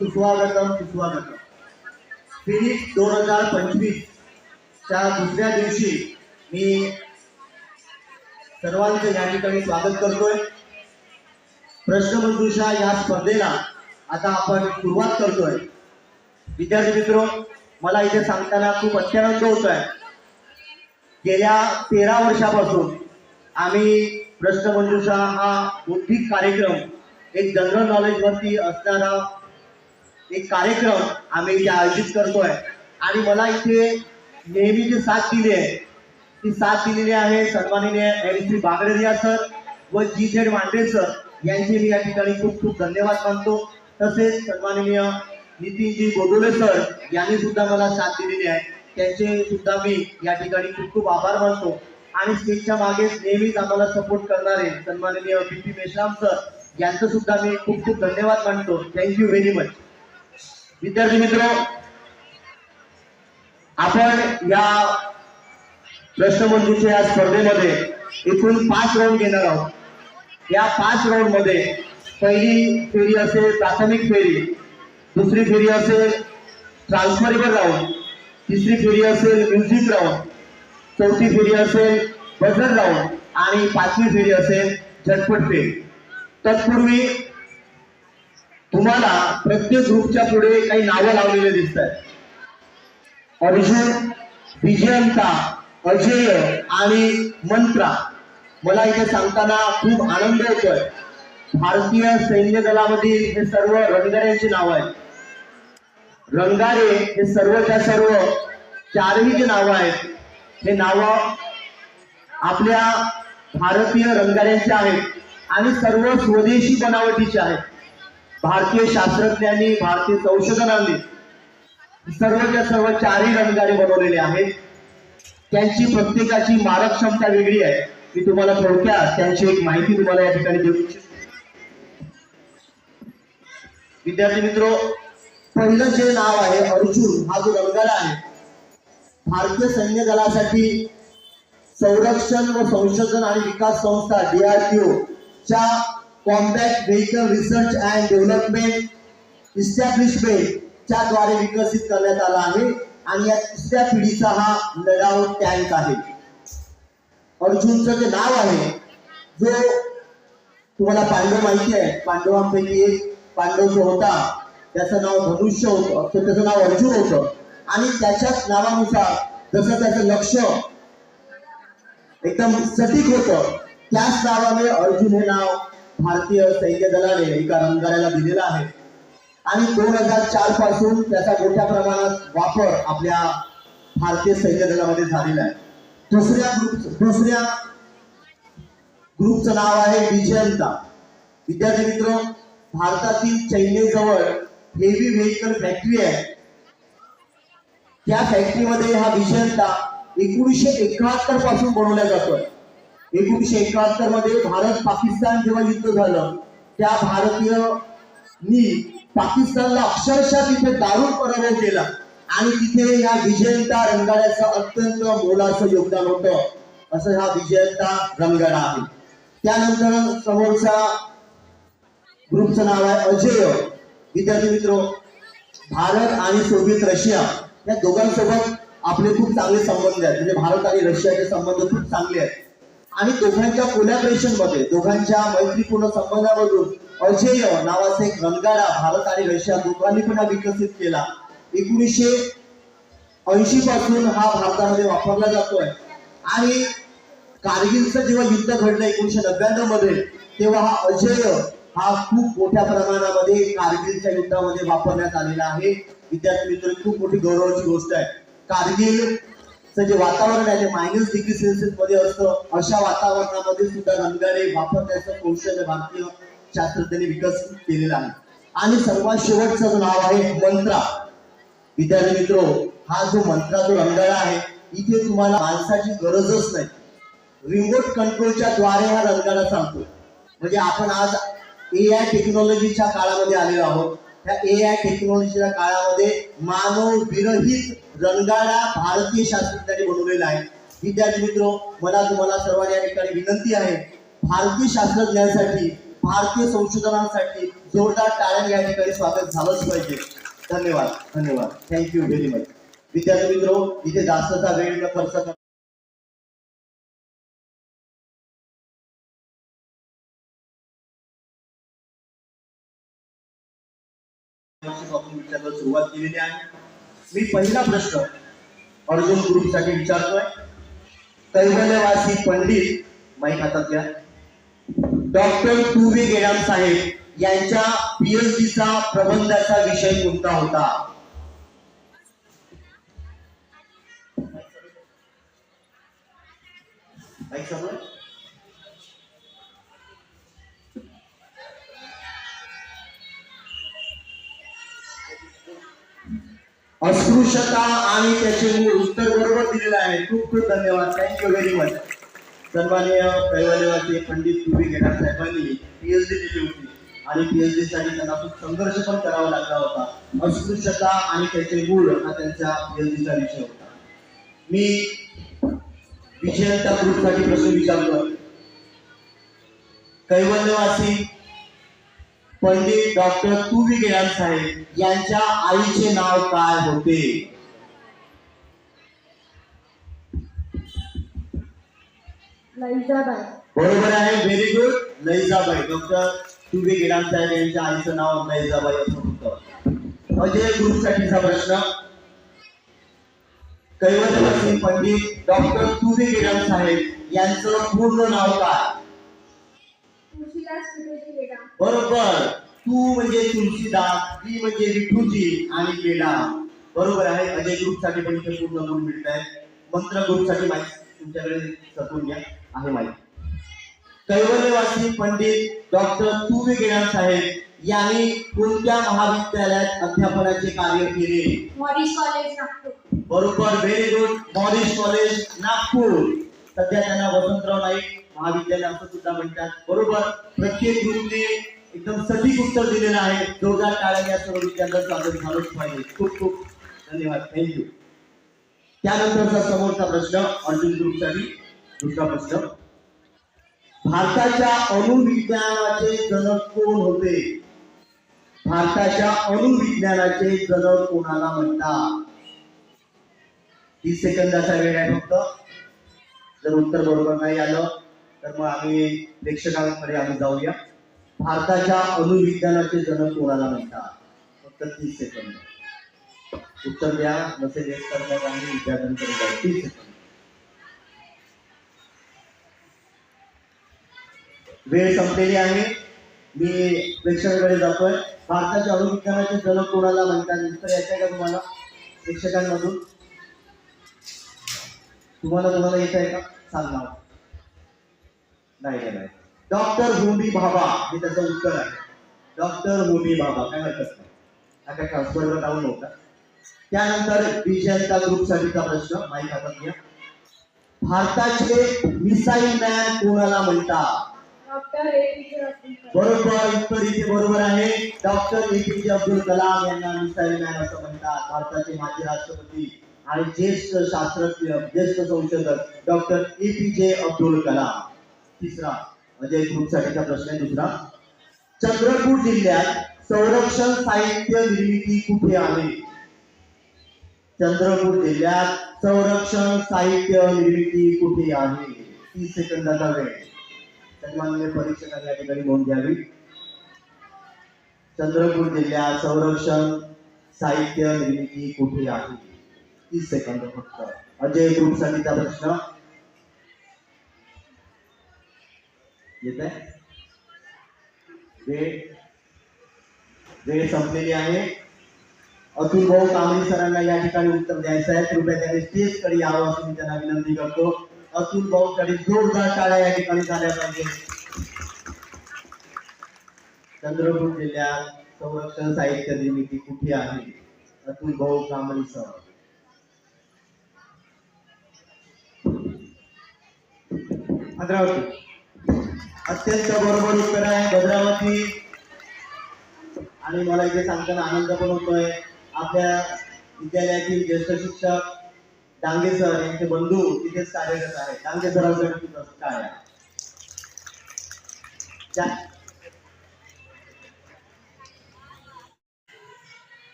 सुस्वागतम सुस्वागतम. फिनिक्स दोन हजार पंचवीस. च्या दुसऱ्या दिवशी मी सर्वांचं या ठिकाणी स्वागत करतोय. प्रश्नमंजुषा या स्पर्धेला आता आपण सुरुवात करतोय. विद्यार्थी मित्र मला इथे सांगताना खूप अत्यानंद होत आहे. गेल्या तेरा वर्षापासून आम्ही प्रश्नमंजुषा हा बौद्धिक कार्यक्रम एक जनरल नॉलेज वरती असणारा एक कार्यक्रम आम्ही इथे आयोजित करतोय. आणि मला इथे नेहमी जी साथ दिली आहे ती साथ दिलेली आहे सन्माननीय एम श्री बागडेरिया सर व जी झेड मांडे सर. यांचे मी या ठिकाणी खूप खूप धन्यवाद मानतो. तसेच सन्माननीय नितीनजी गोडोले सर यांनी सुद्धा मला साथ दिलेली आहे. त्यांचे सुद्धा मी या ठिकाणी खूप खूप आभार मानतो. आणि स्टेजच्या मागे नेहमीच आम्हाला सपोर्ट करणारे सन्माननीय पी पी मेश्राम सर यांचं सुद्धा मी खूप खूप धन्यवाद मानतो. थँक्यू व्हेरी मच विद्यार्थी मित्र आपण या प्रश्नमंजुषा या स्पर्धेमध्ये एकूण पाच राऊंड घेणार आहोत. या पाच राऊंडमध्ये पहिली फेरी असेल प्राथमिक फेरी दुसरी फेरी असेल ट्रान्सफरेबल राऊंड तिसरी फेरी असेल म्युझिक राऊंड चौथी फेरी असेल बजर राऊंड आणि पाचवी फेरी असेल झटपट फेरी. तत्पूर्वी तुम्हाला प्रत्येक ग्रुपच्या पुढे काही नावं लावलेले दिसत आहेत अर्जुन विजयंता अजय आणि मंत्रा. मला इथे सांगताना खूप आनंद होतोय. भारतीय सैन्य दलामधील हे सर्व रंगाऱ्यांची नाव आहेत. रंगारे हे सर्वच्या सर्व चारही जे नावं आहेत हे नावं आपल्या भारतीय रंगाऱ्यांचे आहेत आणि सर्व स्वदेशी बनावटीचे आहेत. भारतीय शास्त्रज्ञांनी भारतीय संशोधनांनी सर्वच्या सर्व चारही रणगाडे बनवलेले आहेत. त्यांची प्रत्येकाची मारक क्षमता वेगळी आहे. मी तुम्हाला थोडक्यात त्यांची एक माहिती तुम्हाला या ठिकाणी देऊ इच्छितो. विद्यार्थी मित्र पहिलं जे नाव आहे अर्जुन हा जो रणगाडा आहे भारतीय सैन्य दलासाठी संरक्षण व संशोधन आणि विकास संस्था डीआरडीओ च्या compact vehicle research and development इस्टॅब्लिशमेंटच्या द्वारे विकसित करण्यात आला आहे. आणि या तिसऱ्या पिढीचा हा लढाऊ टँक आहे. अर्जुनचं जे नाव आहे जो तुम्हाला पांडव माहिती आहे. पांडवांपैकी एक पांडव जो होता त्याचं नाव धनुष्य होतं तर त्याचं नाव अर्जुन होतं. आणि त्याच्याच नावानुसार जसं त्याचं लक्ष एकदम सटीक होतं त्याच नावाने अर्जुन हे नाव भारतीय सैन्य दलाने एका रंगाऱ्याला दिलेला आहे. आणि दोन हजार चारपासून त्याचा मोठ्या प्रमाणात वापर आपल्या भारतीय सैन्य दलामध्ये झालेला आहे. दुसऱ्या ग्रुप दुसऱ्या ग्रुपचं नाव आहे विजयंता. विद्यार्थी मित्र भारतातील चैनेजवळ हेवी व्हेकल फॅक्टरी आहे. त्या फॅक्टरीमध्ये हा विजयंता एकोणीसशे एकाहत्तरपासून बनवला जातोय. एकोणीसशे एकाहत्तरमध्ये भारत पाकिस्तान जेव्हा युद्ध झालं त्या भारतीयनी पाकिस्तानला अक्षरशः तिथे दारुण पराभव केला. आणि तिथे या विजयंता रंगाड्याचं अत्यंत मोलाचं योगदान होतं. असं हा विजयंता रंगाडा आहे. त्यानंतर समोरचा ग्रुपचं नाव आहे अजय. विद्यार्थी मित्र भारत आणि सोव्हिएत रशिया या दोघांसोबत आपले खूप चांगले संबंध आहेत. म्हणजे भारत आणि रशियाचे संबंध खूप चांगले आहेत. आणि दोघांच्या कोलॅबरेशनमध्ये दोघांच्या मैत्रीपूर्ण संबंधामधून अजेय नावाचा एक रणगाडा भारत आणि रशिया दोघांनी पण विकसित केला. एकोणीसशे ऐंशी पासून हा भारतामध्ये वापरला जातोय. आणि कारगिलचं जेव्हा युद्ध घडलं एकोणीशे नव्याण्णवमध्ये तेव्हा हा अजेय हा खूप मोठ्या प्रमाणामध्ये कारगिलच्या युद्धामध्ये वापरण्यात आलेला आहे. विद्यार्थी मित्र खूप मोठी गौरवाची गोष्ट आहे. कारगिल जे वातावरण आहे ते मायनस डिग्री सेल्सिअसमध्ये असतं अशा वातावरणामध्ये सुद्धा रणगाडे वापरण्याचं कौशल्य भारतीय शास्त्रज्ञांनी विकसित केलेलं आहे. आणि सर्वात शेवटचं नाव आहे मंत्रा. विद्यार्थी मित्र हा जो मंत्रा जो रंगाळा आहे इथे तुम्हाला माणसाची गरजच नाही. रिमोट कंट्रोलच्या द्वारे हा रंगाळा चालतो म्हणजे आपण आज ए आय टेक्नॉलॉजीच्या काळामध्ये आलेलो आहोत. या ए आय टेक्नॉलॉजीच्या काळामध्ये मानव विरहित रणगाडा भारतीय शास्त्रज्ञांनी बनवलेला आहे. विद्यार्थी मित्र मला तुम्हाला सर्वांना या ठिकाणी विनंती आहे भारतीय शास्त्रज्ञांसाठी भारतीय संशोधनासाठी जोरदार टाळ्या या ठिकाणी स्वागत झालंच पाहिजे. धन्यवाद धन्यवाद. थँक्यू व्हेरी मच विद्यार्थी मित्र इथे जास्तचा वेळ न खर्च आपण विचारायला सुरुवात केलेली आहे. मी पहिला प्रश्न अर्जुन ग्रुपसाठी विचारतोय. कैवल्यवासी पंडित माईक हातात घ्या. डॉक्टर टू व्ही गेडाम साहेब यांच्या पीएचडीचा प्रबंधाचा विषय कोणता होता? माईक समोर. अस्पृश्यता आणि त्याचे मूळ उत्तर बरोबर दिलेलं आहे. खूप खूप धन्यवाद. थँक्यू व्हेरी मच सन्माननीय कैवालेवासी पंडित तुबी घेणार साहेबांनी पीएचडी दिली होती. आणि पीएचडी साठी त्यांना खूप संघर्ष पण करावा लागला होता. अस्पृश्यता आणि त्याचे मूळ हा त्यांच्या पीएचडीचा विषय होता. मी विषयांच्या ग्रुपसाठी प्रश्न विचारलो कैवल्यवासी पंडित डॉक्टर तुबी गेडार साहेब यांच्या आईचे नाव काय होते? बरोबर आहे very good Laijabai doctor Tube Gedam साहेब यांच्या आईचं नाव लैजाबाई असं होतं. अजय ग्रुपसाठीचा प्रश्न. कैवल्यवासी पंडित डॉक्टर तुबे गेडाम साहेब यांचं पूर्ण नाव काय? बरोबर. तू म्हणजे तुलसीदास ती म्हणजे विठूजी आणि गेडा बरोबर आहे. अजय ग्रुपसाठी पण इथे पूर्ण गुण मिळत आहे मंत्र ग्रुपसाठी माहिती तुमच्याकडे सपून घ्या. आहे माहिती. कैवल्यवासी पंडित डॉक्टर तुवे गेडाम साहेब यांनी कोणत्या महाविद्यालयात अध्यापनाचे कार्य केले? Morris college Nagpur. बरोबर. Very good Morris college Nagpur. सध्या त्यांना वसंतराव नाईक महाविद्यालय असं सुद्धा म्हणतात. बरोबर? प्रत्येक गुरुने एकदम सटीक उत्तर दिलेलं आहे. जोरदार टाळ्या या सर्व विद्यार्थ्यांचं स्वागत झालंच पाहिजे. खूप खूप धन्यवाद. थँक्यू त्यानंतरचा समोरचा प्रश्न अर्जुन ग्रुपसाठी दुसरा प्रश्न. भारताच्या अणुविज्ञानाचे जनक कोण होते? भारताच्या अणुविज्ञानाचे जनक कोणाला म्हणतात? तीस सेकंदाचा वेळ आहे फक्त. जर उत्तर बरोबर नाही आलं तर मग आम्ही प्रेक्षकांकडे आम्ही जाऊया. भारताच्या अणुविज्ञानाचे जनक कोणाला म्हणतात? फक्त तीस सेकंद. उत्तर द्या. नसेल एक तर मग आम्ही विद्यार्थ्यांकडे जाऊ तीस सेकंद. वेळ संपलेली आहे. मी प्रेक्षकांकडे जातोय. भारताच्या अणुविज्ञानाचे जनक कोणाला म्हणतात? उत्तर येत का तुम्हाला? प्रेक्षकांमधून. तुम्हाला कोणाला येत आहे का? सांग. नाव नाही नाही, नाही. डॉक्टर होमी भाभा हे त्याचं उत्तर आहे. डॉक्टर होमी भाभा काय हरकत नाही. हा काय ट्रान्सफरवर डाऊन नव्हता. त्यानंतर विजयंता ग्रुपसाठीचा प्रश्न माहीत हातात घ्या. भारताचे मिसाईल मॅन कोणाला म्हणतात? डॉक्टर ए पी जे अब्दुल कलाम. बरोबर उत्तर इथे बरोबर आहे. डॉक्टर एपीजे अब्दुल कलाम यांना मिसाईल मॅन असं म्हणतात. भारताचे माजी राष्ट्रपती आणि ज्येष्ठ शास्त्रज्ञ ज्येष्ठ संशोधक डॉक्टर एपीजे अब्दुल कलाम. तिसरा. अजय ग्रुपसाठीचा प्रश्न आहे दुसरा. चंद्रपूर जिल्ह्यात संरक्षण साहित्य निर्मिती कुठे आहे? चंद्रपूर जिल्ह्यात संरक्षण साहित्य निर्मिती कुठे आहे? तीस सेकंदाचा वेळ. सन्माननीय परीक्षकांनी या ठिकाणी नोंद घ्यावी. चंद्रपूर जिल्ह्यात संरक्षण साहित्य निर्मिती कुठे आहे? तीस सेकंद फक्त. अजय ग्रुपसाठीचा प्रश्न. येत आहे वेळ संपलेली आहे अतुल भाऊ कांबळे सरांना या ठिकाणी उत्तर द्यायचं आहे कृपया त्यांनी स्टेज कडे यावं असं मी त्यांना विनंती करतो अतुल भाऊ कडे जोरदार टाळ्या या ठिकाणी झाल्या पाहिजे चंद्रपूर जिल्ह्यात संरक्षण साहित्य निर्मिती कुठे आहे? अतुल भाऊ कांबळे सर भद्रावती अत्यंत बरोबर उत्तर आहे भद्रावती. आणि मला इथे सांगताना आनंद पण होतोय. आपल्या विद्यालयातील ज्येष्ठ शिक्षक डांगे सर यांचे बंधू तिथेच कार्यरत आहे डांगे सरांसाठी काय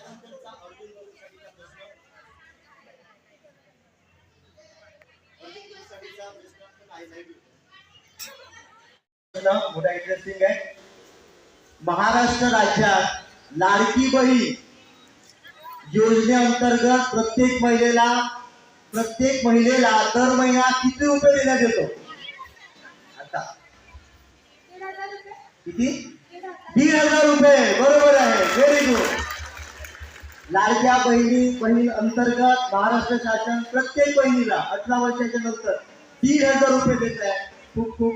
त्यानंतरचा अर्जुन गुरुसाठीचा प्रश्न. अर्जुन गुरुसाठीचा प्रश्न पण आहे, नाही भेटत. प्रश्न मोठा इंटरेस्टिंग आहे. महाराष्ट्र राज्यात लाडकी बहीण योजनेअंतर्गत प्रत्येक महिलेला प्रत्येक महिलेला दर महिना किती रुपये देण्यात येतो? आता. दीड हजार रुपये. किती? दीड हजार रुपये. बरोबर आहे. व्हेरी गुड लाडक्या बहिणी बहीण अंतर्गत महाराष्ट्र शासन प्रत्येक बहिणीला अठरा वर्षाच्या नंतर दीड हजार रुपये देत आहे. खूप खूप.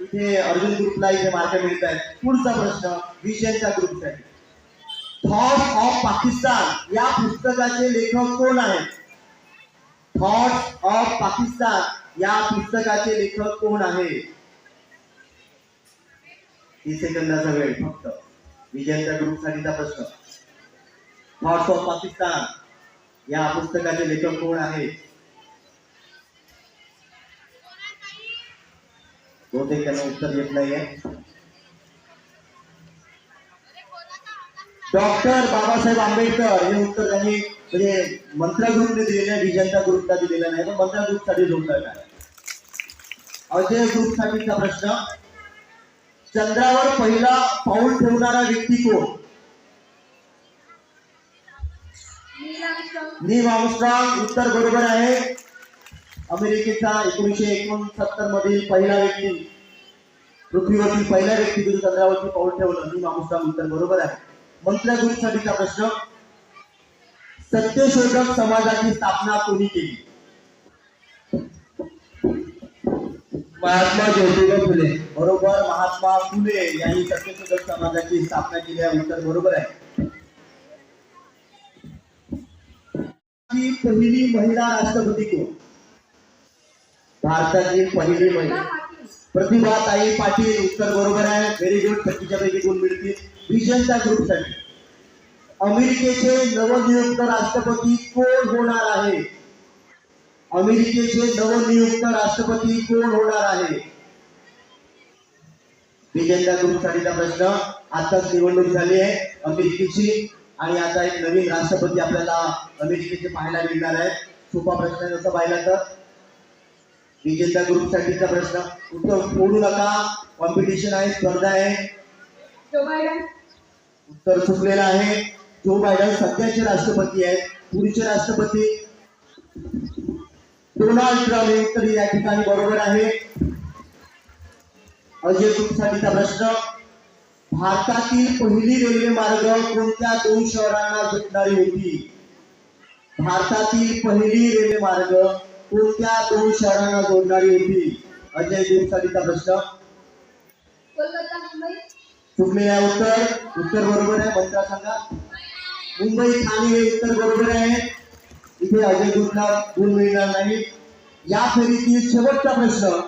इथे अर्जुन ग्रुपला इथे मार्क मिळत आहेत. पुढचा प्रश्न विजयच्या ग्रुपसाठी. थॉट्स ऑफ पाकिस्तान या पुस्तकाचे लेखक कोण आहेत? थॉट्स ऑफ पाकिस्तान या पुस्तकाचे लेखक कोण आहे? तीस सेकंदाचा वेळ फक्त. विजयच्या ग्रुपसाठीचा प्रश्न. थॉट्स ऑफ पाकिस्तान या पुस्तकाचे लेखक कोण आहे बहुतेक त्यांना उत्तर येत नाहीये. डॉक्टर बाबासाहेब आंबेडकर हे उत्तर त्यांनी म्हणजे मंत्र ग्रुपने दिलेलं आहे विजयच्या ग्रुपला दिलेला नाही तर मंत्र ग्रुपसाठी जोडलेला आहे अजय ग्रुपसाठीचा प्रश्न चंद्रावर पहिला पाऊल ठेवणारा व्यक्ती कोण? नील आर्मस्ट्रॉंग उत्तर बरोबर आहे. अमेरिकेचा एकोणीसशे एकोणसत्तर मधील पहिला व्यक्ती पृथ्वीवरती पहिला व्यक्ती गुरु चंद्रावरती पाऊल ठेवलं. नील आर्मस्ट्रॉंग उत्तर बरोबर आहे. मंत्र्या ग्रुपसाठीचा प्रश्न सत्यशोधक समाजाची स्थापना कोणी केली? महात्मा ज्योतिबा फुले. बरोबर महात्मा फुले यांनी सत्यशोधक समाजाची स्थापना केली आहे. उत्तर बरोबर आहे. ची पहिली महिला राष्ट्रपती कोण? भारताची पहिली महिला. पाटील. प्रतिभाताई पाटील उत्तर बरोबर आहे. व्हेरी गुड पच्चीच्या पैकी गुण मिळतील? विजनच्या ग्रुपसाठी. अमेरिकेचे नवनियुक्त राष्ट्रपती कोण होणार आहे? अमेरिकेचे नवनियुक्त राष्ट्रपती कोण होणार आहे? विजयच्या ग्रुपसाठीचा प्रश्न. आताच निवडणूक झाली आहे. अमेरिकेची आणि आता एक नवीन राष्ट्रपती आपल्याला अमेरिकेचे पाहायला मिळणार आहे सोपा प्रश्न जसं पाहिला तर. विजेता ग्रुपसाठीचा प्रश्न. उत्तर सोडू नका. कॉम्पिटिशन आहे स्पर्धा आहे. उत्तर चुकलेलं आहे. जो बायडन सध्याचे राष्ट्रपती आहेत. पुढचे राष्ट्रपती डोनाल्ड ट्रम्प हे उत्तर या ठिकाणी बरोबर आहे. अजय ग्रुपसाठीचा प्रश्न. भारतातील पहिली रेल्वे मार्ग कोणत्या दोन शहरांना जोडणारी होती? भारतातील पहिली रेल्वे मार्ग कोणत्या दोन शहरांना जोडणारी होती? अजय ग्रुपसाठीचा प्रश्न. कोलकाता मुंबई. चुकलेलं आहे उत्तर. उत्तर बरोबर आहे मंत्रा सांगा. मुंबई ठाणे हे उत्तर बरोबर आहे. इथे अजय ग्रुपला गुण मिळणार नाही. या फेरीतील शेवटचा प्रश्न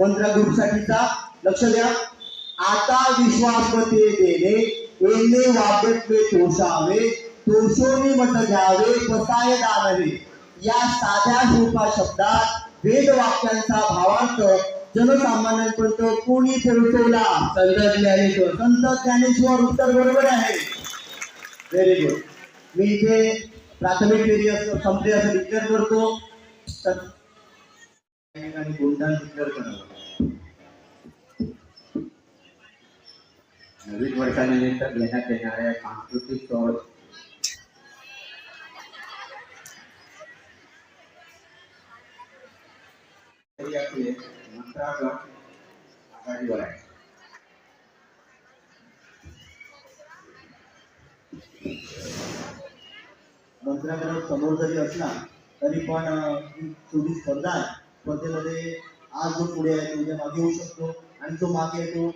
मंत्रा ग्रुपसाठीचा. लक्ष द्या. आता विश्वासपते देणे येणे मे तोषावे तोषोने मत घ्यावे पसाय दानवे. या साध्या सोपा शब्दात वेद वाक्यांचा भावार्थ जनसामान्यांपर्यंत कोणी पोहोचवला? संत ज्ञानेश्वर संत ज्ञानेश्वर उत्तर बरोबर आहे. व्हेरी गुड मी इथे प्राथमिक फेरी असं संपली असं डिक्लेअर करतो. तर आणि डिक्लेअर करावं नवीन वर्षानिमित्त घेण्यात येणाऱ्या सांस्कृतिक सोहळ यापुढे आघाडीवर आहे मंत्र्याकडे समोर जरी असला तरी पण अं, छोटी स्पर्धा आहे स्पर्धेमध्ये आज जो पुढे आहे तो उद्या मागे होऊ शकतो आणि जो मागे येतो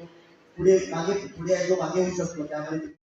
पुढे मागे पुढे जो मागे होऊ शकतो त्यामुळे